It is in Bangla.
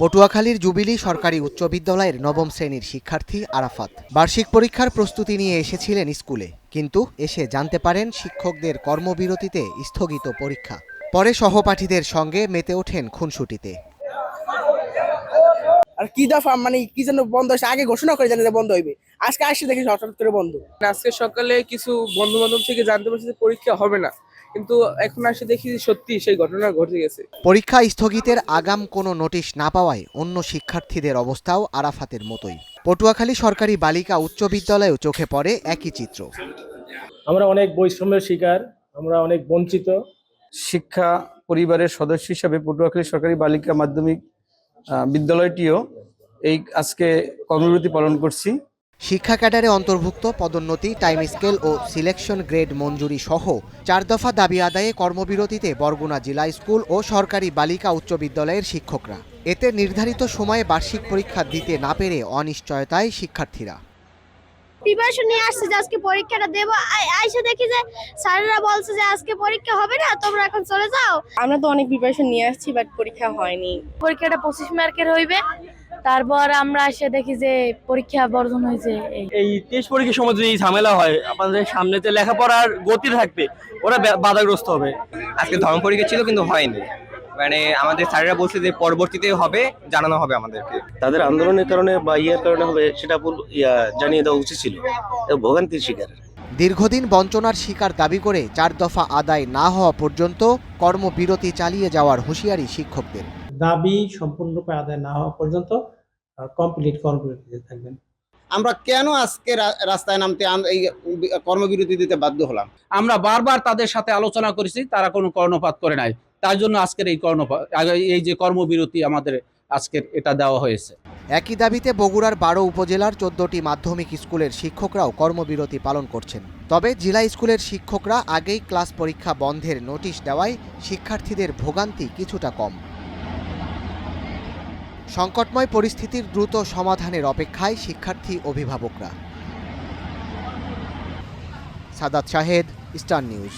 পটুয়াখালীর জুবিলি সরকারি উচ্চ বিদ্যালয়ের নবম শ্রেণির শিক্ষার্থী আরাফাত। বার্ষিক পরীক্ষার প্রস্তুতি নিয়ে এসেছিলেন স্কুলে কিন্তু এসে জানতে পারেন শিক্ষকদের কর্মবিরতিতে স্থগিত পরীক্ষা। পরে সহপাঠীদের সঙ্গে মেতে ওঠেন খুনসুটিতে। আর কি দফা মানে কি যেন বন্ধ হয়েছে? আগে ঘোষণা করে জানি যে বন্ধ হইবে। আজকে আসছে দেখি হঠাৎ করে বন্ধ। আজকে সকালে কিছু বন্ধু বান্ধব থেকে জানতে পারছি যে পরীক্ষা হবে না। কিন্তু এখন আসে দেখি সত্যি সেই ঘটনা ঘটে গেছে। পরীক্ষা স্থগিতের আগাম কোনো নোটিশ না পাওয়ায় অন্য শিক্ষার্থীদের অবস্থাও আরাফাতের মতোই। পটুয়াখালী সরকারি বালিকা উচ্চ বিদ্যালয়েও চোখে পড়ে একই চিত্র। আমরা অনেক বৈষম্যের শিকার আমরা অনেক বঞ্চিত। শিক্ষা পরিবারের সদস্য হিসাবে পটুয়াখালী সরকারি বালিকা মাধ্যমিক বিদ্যালয়টিও এই আজকে কর্মবিরতি পালন করছি। শিক্ষা ক্যাডারে অন্তর্ভুক্ত পদোন্নতি টাইম স্কেল ও সিলেকশন গ্রেড মঞ্জুরি সহ চার দফা দাবি আদায়ে কর্মবিরতিতে বরগুনা জেলা স্কুল ও সরকারি বালিকা উচ্চ বিদ্যালয়ের শিক্ষকরা। এতে নির্ধারিত সময়ে বার্ষিক পরীক্ষা দিতে না পেরে অনিশ্চয়তায় শিক্ষার্থীরা। প্রিপারেশন নিয়ে আসছে যে আজকে পরীক্ষাটা দেবো। আই- আইসে দেখি যে স্যারেরা বলছে যে আজকে পরীক্ষা হবে না তোমরা এখন চলে যাও। আমরা তো অনেক প্রিপারেশন নিয়ে আসছি বাট পরীক্ষা হয়নি। পরীক্ষাটা পঁচিশ মার্কের হইবে। তারপর আমরা এসে দেখি যে পরীক্ষা বর্জন হয়েছে এই। টেস্ট পরীক্ষার সময় যদি এই ঝামেলা হয় আপনাদের সামনে যে লেখাপড়ার গতি থাকবে ওরা বাধাগ্রস্ত হবে। আজকে ধর্ম পরীক্ষা ছিল কিন্তু হয়নি। মানে আমাদের স্যারেরা বলছে যে পরবর্তীতে হবে জানানো হবে আমাদেরকে। তাদের আন্দোলনের কারণে বা ইয়ার কারণে হবে সেটা বল- ইয়া জানিয়ে দেওয়া উচিত ছিল। ভোগান্তির শিকার। দীর্ঘদিন বঞ্চনার শিকার দাবি করে চার দফা আদায় না হওয়া পর্যন্ত কর্মবিরতি চালিয়ে যাওয়ার হুঁশিয়ারি শিক্ষকদের। দাবি সম্পূর্ণরূপে আদায় না হওয়া পর্যন্ত কমপ্লিট কর্মবিরতিতে থাকবেন। আমরা কেন আজকে রাস্তায় নামতে এই কর্মবিরতি দিতে বাধ্য হলাম? আমরা বারবার তাদের সাথে আলোচনা করেছি তারা কোনো কর্ণপাত করে নাই। তার জন্য আজকের এই কর্ণপাত এই যে কর্মবিরতি আমাদের আজকের এটা দেওয়া হয়েছে। একই দাবিতে বগুড়ার বারো উপজেলার চোদ্দটি মাধ্যমিক স্কুলের শিক্ষকরাও কর্মবিরতি পালন করছেন। তবে জেলা স্কুলের শিক্ষকরা আগেই ক্লাস পরীক্ষা বন্ধের নোটিশ দেওয়ায় শিক্ষার্থীদের ভোগান্তি কিছুটা কম। সংকটময় পরিস্থিতির দ্রুত সমাধানের অপেক্ষায় শিক্ষার্থী অভিভাবকরা। Sadat Shahed star news.